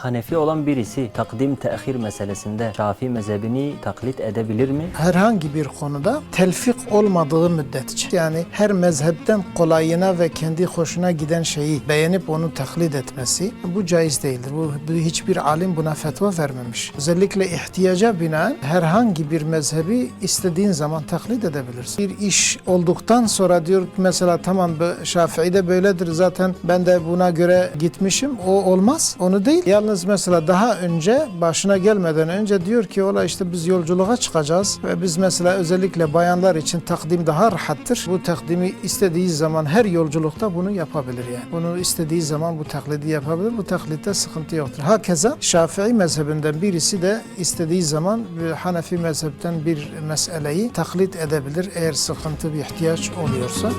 Hanefi olan birisi takdim teahhir meselesinde Şafii mezhebini taklit edebilir mi? herhangi bir konuda telfik olmadığı müddetçe yani her mezhepten kolayına ve kendi hoşuna giden şeyi beğenip onu taklit etmesi bu caiz değildir. Bu, hiçbir alim buna fetva vermemiş. Özellikle ihtiyaca binaen herhangi bir mezhebi istediğin zaman taklit edebilirsin. Bir iş olduktan sonra diyor mesela tamam bu Şafii'de böyledir zaten ben de buna göre gitmişim. O olmaz. Onu değil. Yalnız mesela daha önce başına gelmeden önce diyor ki ola işte biz yolculuğa çıkacağız ve biz mesela özellikle bayanlar için takdim daha rahattır. Bu takdimi istediği zaman her yolculukta bunu yapabilir yani. Bunu istediği zaman bu taklidi yapabilir. Bu taklitte sıkıntı yoktur. Hakeza Şafii mezhebinden birisi de istediği zaman Hanefi mezhepten bir meseleyi taklit edebilir eğer sıkıntı bir ihtiyaç oluyorsa.